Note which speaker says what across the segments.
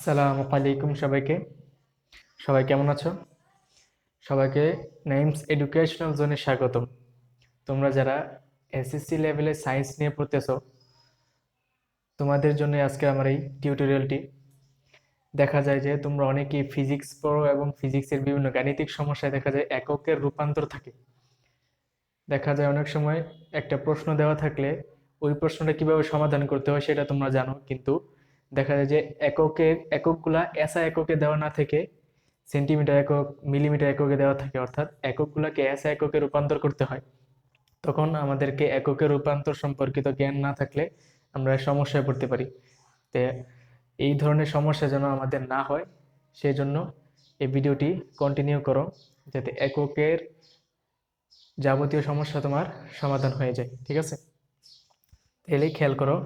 Speaker 1: আসসালামু আলাইকুম সবাইকে। সবাই কেমন আছো? সবাইকে নেমস এডুকেশনাল জোনে স্বাগতম। তোমরা যারা এসএসসি লেভেলে সায়েন্স নিয়ে পড়তেছো, তোমাদের জন্য আজকে আমার এই টিউটোরিয়ালটি দেখা যায় যে তোমরা অনেকেই ফিজিক্স পড়ো এবং ফিজিক্সের বিভিন্ন গাণিতিক সমস্যায় দেখা যায় এককের রূপান্তর থাকে। দেখা যায় অনেক সময় একটা প্রশ্ন দেওয়া থাকলে ওই প্রশ্নটা কীভাবে সমাধান করতে হয় সেটা তোমরা জানো, কিন্তু দেখা যায় যে এককের এককগুলা এসআই এককে দেওয়া না থেকে সেন্টিমিটার একক মিলিমিটার এককে দেওয়া থাকে, অর্থাৎ এককগুলাকে এসআই এককে রূপান্তর করতে হয়। তখন আমাদেরকে এককের রূপান্তর সম্পর্কিত জ্ঞান না থাকলে আমরা সমস্যায় পড়তে পারি। তো এই ধরনের সমস্যা যেন আমাদের না হয় সেই জন্য এই ভিডিওটি কন্টিনিউ করো, যাতে এককের যাবতীয় সমস্যা তোমার সমাধান হয়ে যায়, ঠিক আছে? তাহলে খেয়াল করো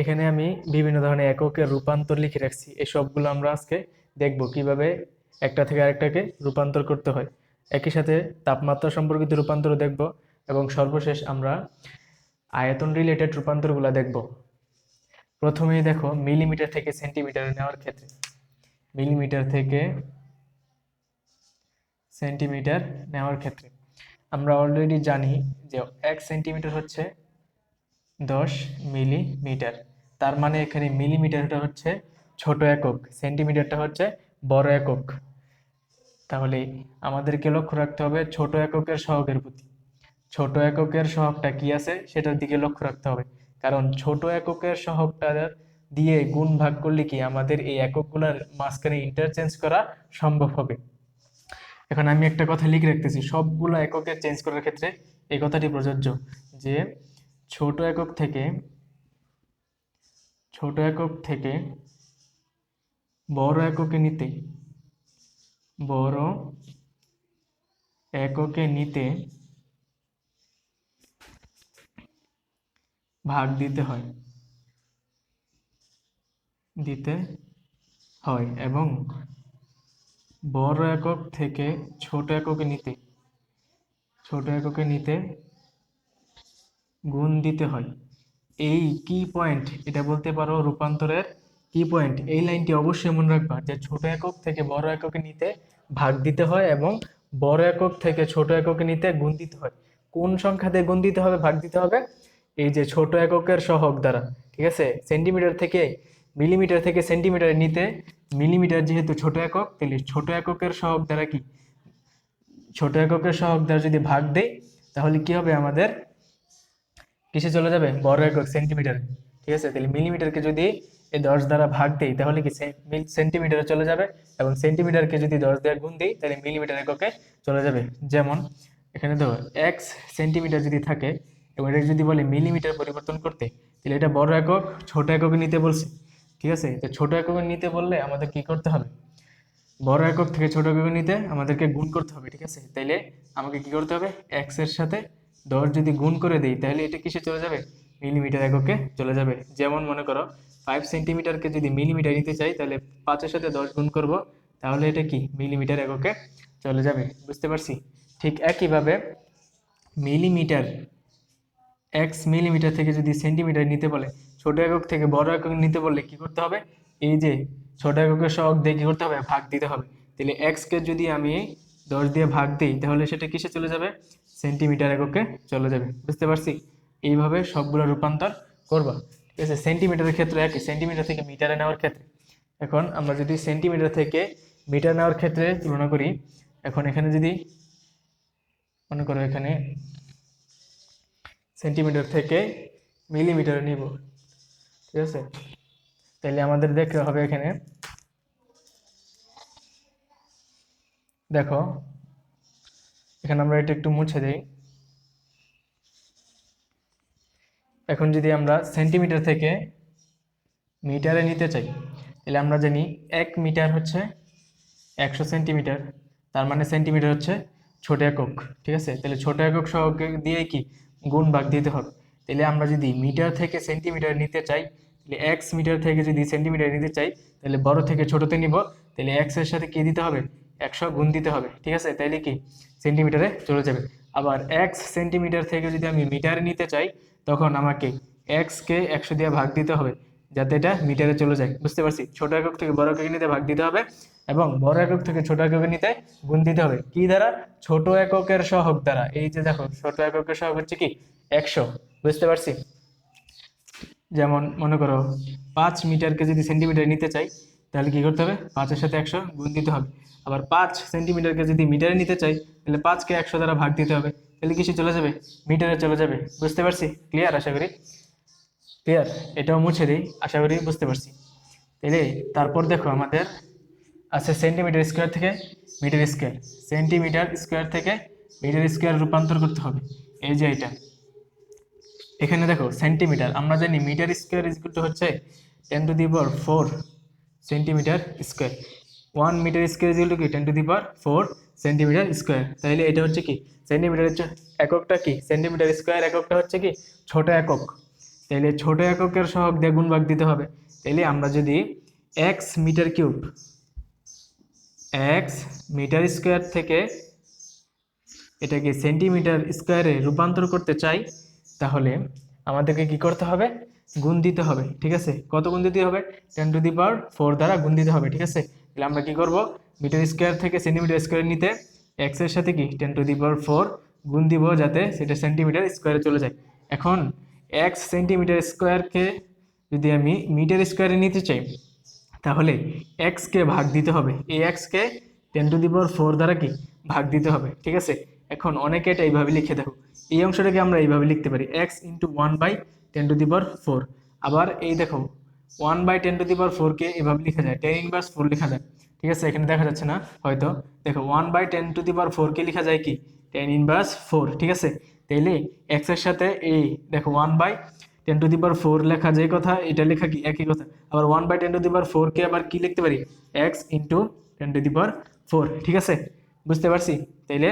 Speaker 1: এখানে আমি বিভিন্ন ধরনের এককের রূপান্তর লিখে রাখছি। এই সবগুলো আমরা আজকে দেখব কীভাবে একটা থেকে আরেকটাকে রূপান্তর করতে হয়। একই সাথে তাপমাত্রা সম্পর্কিত রূপান্তর দেখব এবং সর্বশেষ আমরা আয়তন রিলেটেড রূপান্তরগুলো দেখব। প্রথমেই দেখো মিলিমিটার থেকে সেন্টিমিটারে নেওয়ার ক্ষেত্রে। মিলিমিটার থেকে সেন্টিমিটার নেওয়ার ক্ষেত্রে। আমরা অলরেডি জানি যে এক সেন্টিমিটার হচ্ছে দশ মিলিমিটার তার মানে এখানে মিলিমিটারটা হচ্ছে ছোট একক, সেন্টিমিটারটা হচ্ছে বড় একক। তাহলে আমাদেরকে লক্ষ্য রাখতে হবে ছোট এককের সহগের প্রতি। ছোট এককের সহগটা কি আছে সেটার দিকে লক্ষ্য রাখতে হবে। কারণ ছোট এককের সহগটা দিয়ে গুণ ভাগ করলে কি আমাদের এই এককগুলোর মাঝখানে ইন্টারচেঞ্জ করা সম্ভব হবে। এখন আমি একটা কথা লিখে রাখতেছি, সবগুলো এককে চেঞ্জ করার ক্ষেত্রে এই কথাটি প্রযোজ্য যে ছোট একক থেকে ছোট একক থেকে বড় এককে নিতে, বড় এককে নিতে ভাগ দিতে হয় দিতে হয় এবং বড় একক থেকে ছোট এককে নিতে, ছোট এককে নিতে গুণ দিতে হয়। এই কি পয়েন্ট এটা বলতে পারো রূপান্তরের কি পয়েন্ট এই লাইনটি অবশ্যই মনে রাখবা যে ছোট একক থেকে বড় এককে নিতে ভাগ দিতে হয় এবং বড় একক থেকে ছোট এককে নিতে গুণ দিতে হয়। কোন সংখ্যা দিয়ে গুণ দিতে হবে, ভাগ দিতে হবে? এই যে ছোট এককের সহগ দ্বারা, ঠিক আছে? সেন্টিমিটার থেকে মিলিমিটার থেকে সেন্টিমিটার নিতে মিলিমিটার যেহেতু ছোট একক, তাহলে ছোট এককের সহগ দ্বারা কি? ছোট এককের সহগ দ্বারা যদি ভাগ দেই, তাহলে কি হবে আমাদের? কিসে চলে যাবে? বড় একক সেন্টিমিটার ঠিক আছে? তাহলে মিলিমিটারকে যদি এই দশ দ্বারা ভাগ দেই, তাহলে কি সেন্টিমিটারে চলে যাবে? এবং সেন্টিমিটারকে যদি দশ দিয়ে গুণ দিই, তাহলে মিলিমিটার এককে চলে যাবে। যেমন, এখানে দেখো এক্স সেন্টিমিটার যদি থাকে, এবং এটা যদি বলে মিলিমিটার পরিবর্তন করতে, তাহলে এটা বড় একক, ছোট এককে নিতে বলছে। ঠিক আছে? তো ছোট এককে নিতে বললে আমাদের কি করতে হবে? বড় একক থেকে ছোট একক নিতে আমাদেরকে গুণ করতে হবে। ঠিক আছে? তাইলে আমাকে কি করতে হবে? এক্সের সাথে দশ যদি গুণ করে দিই, তাহলে এটা কিসে চলে যাবে? মিলিমিটার এককে চলে যাবে। যেমন মনে করো ফাইভ সেন্টিমিটারকে যদি মিলিমিটার নিতে চাই, তাহলে পাঁচের সাথে দশ গুণ করব, তাহলে এটা কি? মিলিমিটার এককে চলে যাবে। বুঝতে পারছি? ঠিক একইভাবে মিলিমিটার এক্স মিলিমিটার থেকে যদি সেন্টিমিটার নিতে বলে, ছোট একক থেকে বড় একক নিতে বললে কি করতে হবে? এই যে ছোট এককের সহগ দিয়ে কী করতে হবে? ভাগ দিতে হবে। তাহলে এক্সকে যদি আমি দশ দিয়ে ভাগ দিই, তাহলে সেটা কিসে চলে যাবে? সেন্টিমিটার এককে চলে যাবে। বুঝতে পারছি? এইভাবে সবগুলো রূপান্তর করবা। ঠিক আছে? সেন্টিমিটারের ক্ষেত্রে একই, সেন্টিমিটার থেকে মিটারে নেওয়ার ক্ষেত্রে। এখন আমরা যদি সেন্টিমিটার থেকে মিটার নেওয়ার ক্ষেত্রে তুলনা করি, এখন এখানে যদি মনে করো এখানে সেন্টিমিটার থেকে মিলিমিটারে নিব, ঠিক আছে? তাহলে আমাদের দেখতে হবে এখানে, দেখো এখানে আমরা এটা একটু মুছে দিই। এখন যদি আমরা সেন্টিমিটার থেকে মিটারে নিতে চাই, তাহলে আমরা জানি এক মিটার হচ্ছে একশো সেন্টিমিটার, তার মানে সেন্টিমিটার হচ্ছে ছোট একক, ঠিক আছে? তাহলে ছোট একক সহকে দিয়ে কি? গুণ ভাগ দিতে হবে। তাহলে আমরা যদি মিটার থেকে সেন্টিমিটার নিতে চাই, তাহলে এক্স মিটার থেকে যদি সেন্টিমিটার নিতে চাই, তাহলে বড় থেকে ছোটতে নিব, তাহলে এক্সের সাথে কি দিতে হবে? একশো গুণ দিতে হবে, ঠিক আছে? তাইলে কি? সেন্টিমিটারে চলে যাবে। আবার এক্স সেন্টিমিটার থেকে যদি আমি মিটারে নিতে চাই, তখন আমাকে এক্সকে একশো দিয়ে ভাগ দিতে হবে, যাতে এটা মিটারে চলে যায়। বুঝতে পারছি? ছোট একক থেকে বড় এককে নিতে ভাগ দিতে হবে এবং বড় একক থেকে ছোট এককে নিতে গুণ দিতে হবে। কি দ্বারা? ছোট এককের সহগ দ্বারা। এই যে দেখো, ছোট এককের সহগ হচ্ছে কি? একশো। বুঝতে পারছি? যেমন মনে করো, পাঁচ মিটারকে যদি সেন্টিমিটার নিতে চাই তাহলে কি করতে হবে? পাঁচের সাথে একশো গুণ দিতে হবে। আবার পাঁচ সেন্টিমিটারকে যদি মিটারে নিতে চাই, তাহলে পাঁচকে একশো দ্বারা ভাগ দিতে হবে। তাহলে কিছু চলে যাবে? মিটারে চলে যাবে। বুঝতে পারছি? ক্লিয়ার আশা করি? ক্লিয়ার এটাও মুছে দিই। আশা করি বুঝতে পারছি। তাহলে তারপর দেখো আমাদের আছে সেন্টিমিটার স্কোয়ার থেকে মিটার স্কোয়ার। সেন্টিমিটার স্কোয়ার থেকে মিটার স্কোয়ার রূপান্তর করতে হবে। এই যে এটা। এখানে দেখো, সেন্টিমিটার। আমরা জানি মিটার স্কোয়ার টু হচ্ছে ten to the power four. Centimetre square one metre square is equal to কি? Ten to the power four centimetre square তাহলে এটা হচ্ছে কি? সেন্টিমিটার এককটা কি? সেন্টিমিটার স্কোয়ার এককটা হচ্ছে কি? ছোট একক। তাহলে ছোট এককের সহগ দিয়ে গুণ ভাগ দিতে হবে। তাহলে আমরা যদি x metre cube x metre square থেকে এটাকে সেন্টিমিটার স্কোয়ারে রূপান্তর করতে চাই, তাহলে আমাদেরকে কি করতে হবে? গুণ দিতে হবে, ঠিক আছে? কত গুণ দিতে হবে? Ten to the power four দ্বারা গুণ দিতে হবে, ঠিক আছে? তাহলে আমরা কি করব? মিটার স্কোয়ার থেকে সেন্টিমিটার স্কোয়ার নিতে এক্সের সাথে কি? Ten to the power four গুণ দিব যাতে সেটা সেন্টিমিটার স্কোয়ারে চলে যায়। এখন এক্স সেন্টিমিটার স্কোয়ারকে যদি আমি মিটার স্কোয়ারে নিতে চাই, তাহলে এক্সকে ভাগ দিতে হবে। এই এক্সকে ten to the power four দ্বারা কি? ভাগ দিতে হবে, ঠিক আছে? এখন অনেকে এটা এইভাবে লিখে দেখো। এই অংশটাকে আমরা এইভাবে লিখতে পারি x into one by ten to the power four আবার এই দেখো one by ten to the power ফোরকে এভাবে লেখা যায়। টেন ইনভার্স ফোর লেখা যায়। ঠিক আছে, এখানে দেখা যাচ্ছে না, হয়তো। দেখো one by ten to the power ফোরকে লেখা যায় কি? টেন ইনভার্স ফোর ঠিক আছে? তাইলে এক্সের সাথে এই দেখো one by ten to the power four লেখা যে কথা, এটা লেখা কি? একই কথা। আবার one by ten to the power ফোরকে আবার কি লিখতে পারি? X into ten to the power four ঠিক আছে? বুঝতে পারছি? তাইলে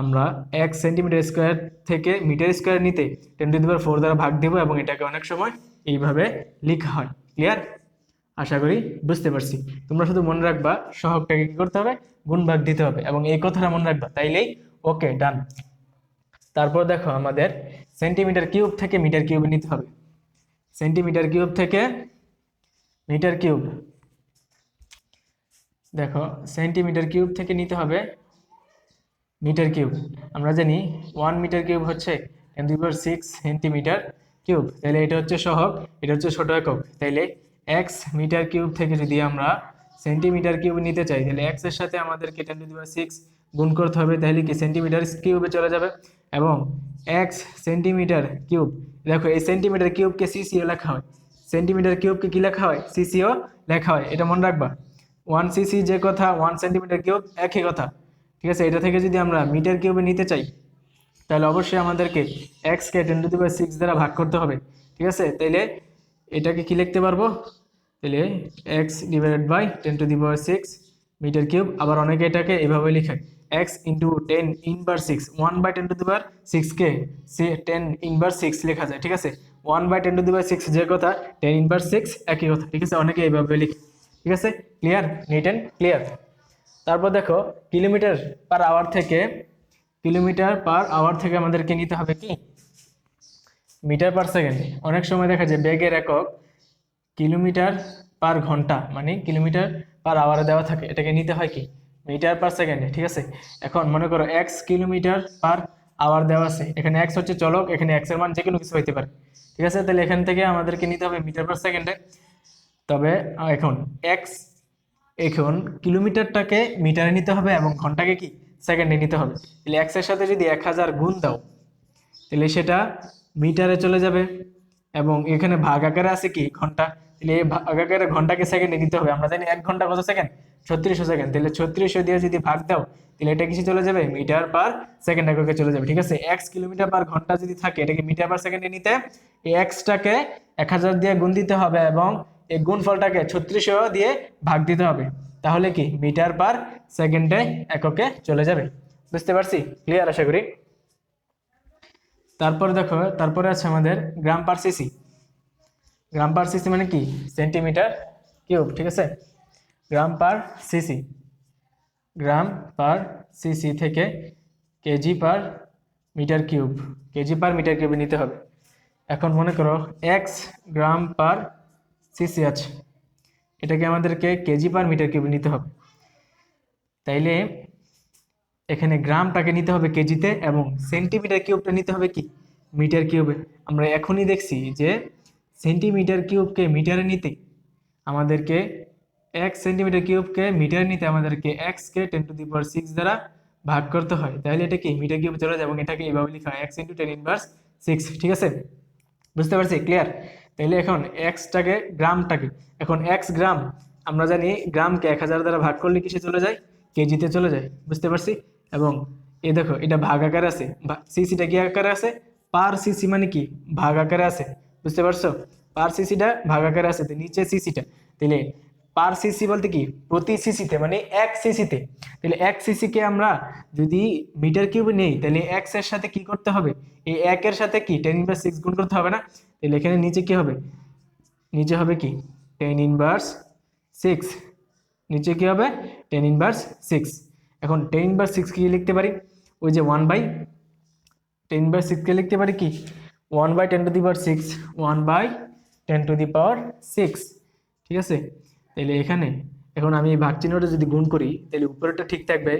Speaker 1: আমরা এক সেন্টিমিটার স্কোয়ার থেকে মিটার স্কোয়ার নিতে ten to the power four দ্বারা ভাগ দেবো এবং এটাকে অনেক সময় এইভাবে লেখা হয়। ক্লিয়ার আশা করি বুঝতে পারছি। তোমরা শুধু মনে রাখবা, সহগটাকে কী করতে হবে? গুণ ভাগ দিতে হবে এবং এই কথাটা মনে রাখবা। তাইলেই ওকে ডান তারপর দেখো আমাদের সেন্টিমিটার কিউব থেকে মিটার কিউব নিতে হবে। সেন্টিমিটার কিউব থেকে মিটার কিউব দেখো সেন্টিমিটার কিউব থেকে নিতে হবে মিটার কিউব। আমরা জানি ওয়ান মিটার কিউব হচ্ছে ten to six centimetre cube. তাহলে এটা হচ্ছে সহগ, এটা হচ্ছে ছোট একক। তাইলে এক্স মিটার কিউব থেকে যদি আমরা সেন্টিমিটার কিউব নিতে চাই তাহলে এক্সের সাথে আমাদেরকে টেন টু পাওয়ার সিক্স গুণ করতে হবে তাহলে কি সেন্টিমিটার কিউবে চলে যাবে? এবং এক্স সেন্টিমিটার কিউব, দেখো এই সেন্টিমিটার কিউবকে সিসিও লেখা হয়। সেন্টিমিটার কিউবকে কি লেখা হয়? সিসিও লেখা হয়। এটা মনে রাখবা। ওয়ান সিসি যে কথা, ওয়ান সেন্টিমিটার কিউব একই কথা। ঠিক আছে? এটা থেকে যদি আমরা মিটার কিউবে নিতে চাই, তাহলে অবশ্যই আমাদেরকে এক্সকে ten to the by six দ্বারা ভাগ করতে হবে। ঠিক আছে? তাইলে এটাকে কি লিখতে পারব? তাহলে x divided by ten to the power six metre cube, আবার অনেকে এটাকে এভাবে লিখে x into ten inverse six one by ten to the power সিক্সকে সি টেন ইনভার সিক্স লেখা যায়। ঠিক আছে? One by ten to the by six যে কথা টেন ইনভার সিক্স একই কথা। ঠিক আছে? অনেকে এইভাবে লিখে। ঠিক আছে? ক্লিয়ার নিট অ্যান্ড ক্লিয়ার তারপর দেখো, কিলোমিটার পার আওয়ার থেকে, কিলোমিটার পার আওয়ার থেকে আমাদেরকে নিতে হবে কি? মিটার পার সেকেন্ড অনেক সময় দেখা যায় বেগের একক কিলোমিটার পার ঘণ্টা মানে কিলোমিটার পার আওয়ারে দেওয়া থাকে। এটাকে নিতে হয় কি? মিটার পার সেকেন্ডে ঠিক আছে? এখন মনে করো এক্স কিলোমিটার পার আওয়ার দেওয়া আছে। এখানে এক্স হচ্ছে চলক, এখানে এক্সের মান যে কোনো কিছু হইতে পারে। ঠিক আছে? তাহলে এখান থেকে আমাদেরকে নিতে হবে মিটার পার সেকেন্ডে তবে এখন এক্স এখন কিলোমিটারটাকে মিটারে নিতে হবে এবং ঘন্টাকে কি সেকেন্ডে নিতে হবে। তাহলে এক্সের সাথে যদি এক হাজার গুণ দাও, তাহলে সেটা মিটারে চলে যাবে এবং এখানে ভাগ আকারে আছে কি ঘণ্টা? তাহলে এই ভাগ আকারে ঘন্টাকে সেকেন্ডে নিতে হবে। আমরা জানি এক ঘণ্টা কত সেকেন্ড? ছত্রিশশো সেকেন্ড। তাহলে ছত্রিশশো দিয়ে যদি ভাগ দাও, তাহলে এটা কিছু চলে যাবে? মিটার পার সেকেন্ড এককে চলে যাবে। ঠিক আছে? এক্স কিলোমিটার পার ঘণ্টা যদি থাকে, এটাকে মিটার পার সেকেন্ডে নিতে এক্সটাকে এক হাজার দিয়ে গুণ দিতে হবে এবং এই গুণফলটাকে ছত্রিশশো দিয়ে ভাগ দিতে হবে। তাহলে কি? মিটার পার সেকেন্ডে এককে চলে যাবে। বুঝতে পারছি? ক্লিয়ার আশা করি? তারপর দেখো, তারপরে আছে আমাদের গ্রাম per CC gram per CC মানে কি? সেন্টিমিটার কিউব, ঠিক আছে? Gram per CC gram per CC থেকে KG per metre cube. KG per metre কিউবে নিতে হবে। এখন মনে করো এক্স গ্রাম পার সিসি আছে। এটাকে আমাদেরকে কেজি পার মিটার কিউব নিতে হবে। তাইলে এখানে গ্রামটাকে নিতে হবে কেজিতে এবং সেন্টিমিটার কিউবটা নিতে হবে কি? মিটার কিউবে। আমরা এখনই দেখছি যে সেন্টিমিটার কিউবকে মিটারে নিতে আমাদেরকে এক সেন্টিমিটার কিউবকে মিটারে নিতে আমাদেরকে এক্সকে ten to the power six দ্বারা ভাগ করতে হয়। তাহলে এটা কি? মিটার কিউব চলে যায় এবং এটাকে এইভাবে লেখা হয়। X into ten inverse six, ঠিক আছে? বুঝতে পারছি? ক্লিয়ার? তাইলে এখন এক্সটাকে গ্রামটাকে, এখন এক্স গ্রাম, আমরা জানি গ্রামকে এক হাজার দ্বারা ভাগ করলে কিসে চলে যায়? কেজিতে চলে যায়, বুঝতে পারছি? এবং এ দেখো, এটা ভাগ আকারে আছে সিসিটা কি আকারে আছে? পার সিসি মানে কি? ভাগ আকারে আছে, বুঝতে পারছ? পার সিসিটা ভাগ আকারে আছে নিচে সিসিটা তাহলে পার সিসি বলতে কি? প্রতি সিসিতে মানে এক সিসিতে তাহলে এক সিসিকে আমরা যদি মিটার কিউব নেই, তাহলে এক্সের সাথে কি করতে হবে? এই একের সাথে কি? টেন ইনভার্স সিক্স গুণ করতে হবে না? তাহলে এখানে নিচে কি হবে? নিচে হবে কি? টেন ইনভার্স সিক্স নিচে কি হবে? টেন ইনভার্স সিক্স এখন টেন ইনভার্স সিক্স কি লিখতে পারি? ওই যে ওয়ান বাই টেন বাই সিক্সকে লিখতে পারি কি? One by ten to the power six one by ten to the power six ঠিক আছে? তাহলে এখানে এখন আমি এই ভাগ চিহ্নটা যদি গুণ করি তাহলে উপরেরটা ঠিক থাকবে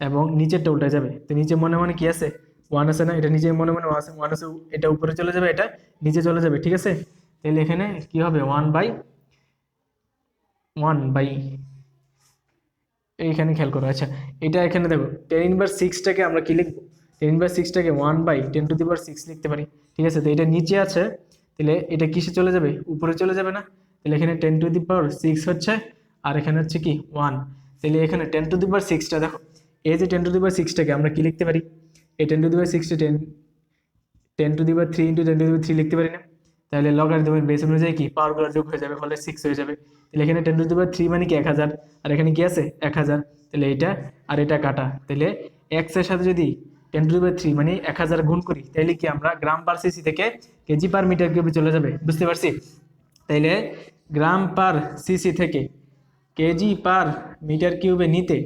Speaker 1: এবং নিচেরটা উল্টে যাবে। তো নিচে মনে মনে কি আছে? ওয়ান আছে না? এটা নিচে মনে মনে ওয়ান আছে। এটা উপরে চলে যাবে, এটা নিচে চলে যাবে, ঠিক আছে? তাহলে এখানে কি হবে? ওয়ান বাই ওয়ান বাই এইখানে খেয়াল করো। আচ্ছা এটা এখানে দেখো টেন ইনভার্স সিক্সটাকে আমরা কি লিখব? Ten inverse সিক্সটাকে one by ten to the six লিখতে পারি, ঠিক আছে? তো এটা নিচে আছে তাহলে এটা কিসে চলে যাবে? উপরে চলে যাবে না? তাহলে এখানে ten to the power six হচ্ছে, আর এখানে হচ্ছে কি ওয়ান তাহলে এখানে টেন টু দি পাওয়ার সিক্সটা দেখো, এই যে টেন টু দি পাওয়ার সিক্সটাকে আমরা কি লিখতে পারি? এই ten to the power সিক্সটা ten ten to the power three into ten to the power three লিখতে পারি না। তাহলে লগার দেবেন বেস অনুযায়ী কি? পাওয়ারগুলো যোগ হয়ে যাবে, ফলে সিক্স হয়ে যাবে। তাহলে এখানে ten to the power three মানে কি এক হাজার, আর এখানে কি আছে? এক হাজার। তাহলে এটা আর এটা কাটা। তাহলে এক্সের সাথে যদি টেন টু পাওয়ার থ্রি মানে এক হাজার গুণ করি, তাহলে কি আমরা গ্রাম পার সিসি থেকে কেজি পার মিটার কিউবে চলে যাবে। বুঝতে পারছি? তাইলে গ্রাম পার সিসি থেকে কেজি পার মিটার কিউবে নিতে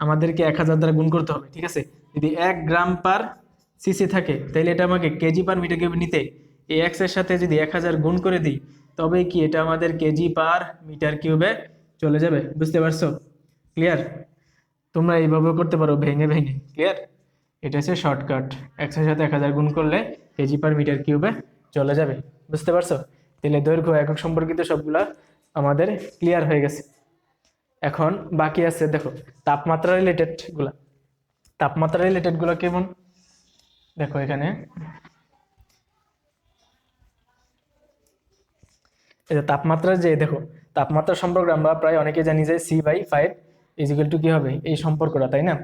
Speaker 1: আমাদেরকে এক হাজার দ্বারা গুণ করতে হবে, ঠিক আছে? যদি এক গ্রাম পার সিসি থাকে তাহলে এটা আমাকে কেজি পার মিটার কিউবে নিতে, এই এক্সের সাথে যদি এক হাজার গুণ করে দিই, তবে কি এটা আমাদের কেজি পার মিটার কিউবে চলে যাবে? বুঝতে পারছ? ক্লিয়ার তোমরা এইভাবে করতে পারো, ভেঙে ভেঙে। ক্লিয়ার এটা হচ্ছে শর্টকাট এক্সের সাথে এক হাজার গুণ করলে কেজি পার মিটার কিউবে চলে যাবে। বুঝতে পারছ? তাহলে দৈর্ঘ্য একক সম্পর্কিত সবগুলা আমাদের ক্লিয়ার হয়ে গেছে। এখন বাকি আছে, দেখো, তাপমাত্রা রিলেটেডগুলা। তাপমাত্রা রিলেটেডগুলো কেমন? দেখো এখানে। এই যে তাপমাত্রা যে, দেখো, তাপমাত্রা সম্পর্কে আমরা প্রায় অনেকে জানি যে C by five is equal to কি হবে? এই সম্পর্কটা, তাই না?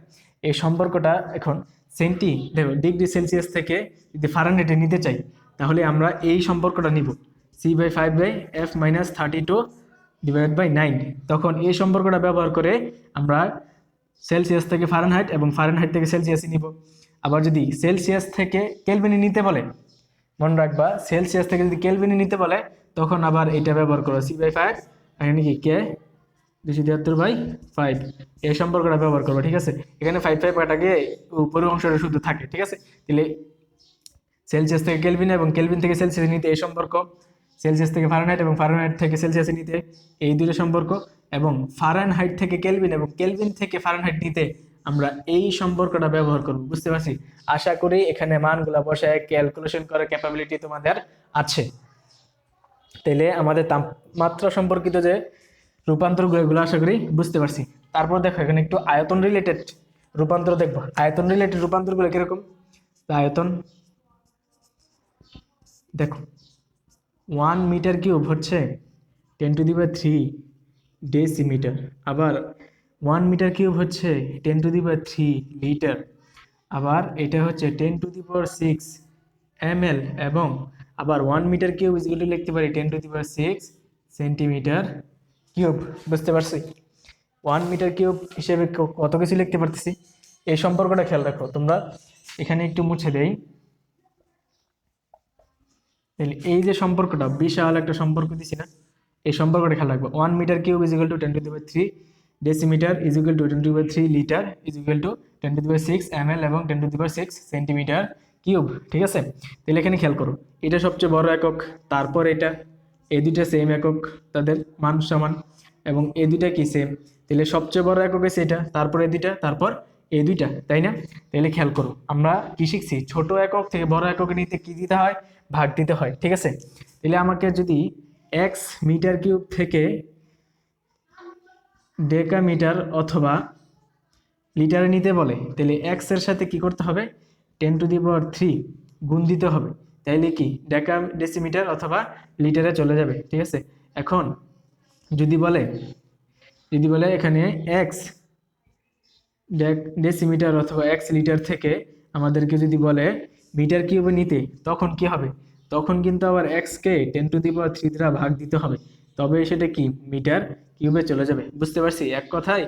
Speaker 1: এই সম্পর্কটা এখন সেন্টি, দেখো, ডিগ্রি সেলসিয়াস থেকে যদি ফারেনহাইটে নিতে চাই, তাহলে আমরা এই সম্পর্কটা নিব। C by five by F minus thirty two divide by nine তখন এই সম্পর্কটা ব্যবহার করে আমরা সেলসিয়াস থেকে ফারেনহাইট এবং ফারেনহাইট থেকে সেলসিয়াসই নিব। আবার যদি সেলসিয়াস থেকে কেলভিনে নিতে বলে, মনে রাখবা সেলসিয়াস থেকে যদি কেলভিনে নিতে বলে, তখন আবার এটা ব্যবহার করো সি বাই ফাইভ এখানে কি কে দুশো তিয়াত্তর বাই ফাইভ এই সম্পর্কটা ব্যবহার করব, ঠিক আছে? এখানে ফাইভ ফাইভ কাটাকে উপরের অংশটা শুধু থাকে, ঠিক আছে? তাহলে সেলসিয়াস থেকে কেলভিন এবং কেলভিন থেকে সেলসিয়াস নিতে এই সম্পর্ক। সেলসিয়াস থেকে ফারেনহাইট এবং ফারেনহাইট থেকে সেলসিয়াসে নিতে এই দুটো সম্পর্ক এবং ফারেনহাইট থেকে কেলভিন এবং কেলভিন থেকে ফারেনহাইট নিতে আমরা এই সম্পর্কটা ব্যবহার করব, বুঝতে পারছি? আশা করি এখানে মানগুলা বসায় ক্যালকুলেশন করার ক্যাপাবিলিটি তোমাদের আছে। তাইলে আমাদের তাপমাত্রা সম্পর্কিত যে রূপান্তরগুলো, এগুলো আশা করি বুঝতে পারছি। তারপর দেখো, এখানে একটু আয়তন রিলেটেড রূপান্তর দেখব। আয়তন রিলেটেড রূপান্তরগুলো কীরকম? আয়তন, দেখো। ওয়ান মিটার কিউব হচ্ছে ten to the power three decimetre আবার ওয়ান মিটার কিউব হচ্ছে ten to the power three litre আবার এটা হচ্ছে ten to the power six M L এবং আবার one metre cube is equal to লিখতে পারি ten to the power six centimetre cube বুঝতে পারছি? ওয়ান মিটার কিউব হিসেবে কত কিছু লিখতে পারতেছি? এই সম্পর্কটা খেয়াল রাখো। তোমরা এখানে একটু মুছে দেই। তাহলে এই যে সম্পর্কটা, বিশাল একটা সম্পর্ক দিছি না, এই সম্পর্কটা খেয়াল রাখব। One metre cube is equal to ten to three decimetre is equal to ten to three litre is equal to ten to six M L এবং ten to six centimetre cube ঠিক আছে? তাহলে এখানে খেয়াল করো, এটা সবচেয়ে বড় একক, তারপর এটা এই দুইটা সেম একক, তাদের মান সমান, এবং এই দুইটা কি সেম তাহলে সবচেয়ে বড় একক হচ্ছে এটা, তারপর এই দুইটা, তারপর এই দুইটা, তাই না? তাহলে খেয়াল করো, আমরা কি শিখছি? ছোট একক থেকে বড় একক নিতে কি দিতে হয়? ভাগ দিতে হয়, ঠিক আছে? তাহলে আমাকে যদি এক্স মিটার কিউব থেকে ডেকা মিটার অথবা লিটারে নিতে বলে, তাহলে এক্সের সাথে কি করতে হবে? Ten to the power three গুণ দিতে হবে, তাইলে কি? ডেকা ডেসিমিটার অথবা লিটারে চলে যাবে, ঠিক আছে? এখন যদি বলে যদি বলে এখানে এক্স ডেসিমিটার অথবা এক্স লিটার থেকে আমাদেরকে যদি বলে মিটার কিউবে নিতে তখন কি হবে? তখন কিন্তু আবার এক্সকে ten to the power three দ্বারা ভাগ দিতে হবে। তবে সেটা কি? মিটার কিউবে চলে যাবে। বুঝতে পারছি? এক কথায়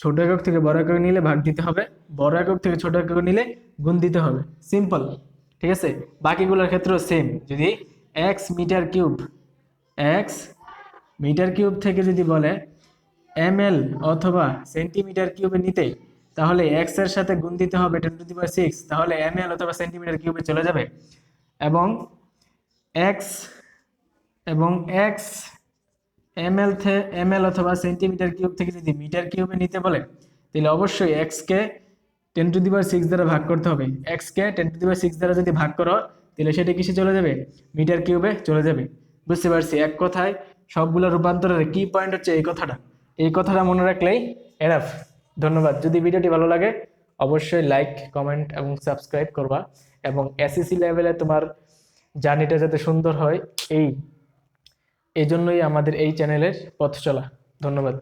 Speaker 1: ছোট একক থেকে বড় একক নিলে ভাগ দিতে হবে। বড় একক থেকে ছোট একক নিলে গুণ দিতে হবে। সিম্পল ঠিক আছে? বাকিগুলোর ক্ষেত্রেও সেম যদি x metre cube x metre cube থেকে যদি বলে এম অথবা সেন্টিমিটার কিউবে নিতে তাহলে এক্সের সাথে গুণ দিতে হবে ten to the power six তাহলে এম এল অথবা সেন্টিমিটার কিউবে চলে যাবে। এবং এক্স এবং x m l m l অথবা সেন্টিমিটার কিউব থেকে যদি মিটার কিউবে নিতে বলে, তাহলে অবশ্যই এক্সকে ten to the power six দ্বারা ভাগ করতে হবে। এক্সকে ten to the power six দ্বারা যদি ভাগ করো, তাহলে সেটা কিসে চলে যাবে? মিটার কিউবে চলে যাবে। বুঝতে পারছি, এক কথায় সবগুলো রূপান্তরের কি পয়েন্ট হচ্ছে এই কথাটা। এই কথাটা মনে রাখলেই এনাফ ধন্যবাদ। যদি ভিডিওটি ভালো লাগে, অবশ্যই লাইক কমেন্ট এবং সাবস্ক্রাইব করবা এবং এসএসসি লেভেলে তোমার জার্নিটা যাতে সুন্দর হয়, এই এই জন্যই আমাদের এই চ্যানেলের পথ চলা। ধন্যবাদ।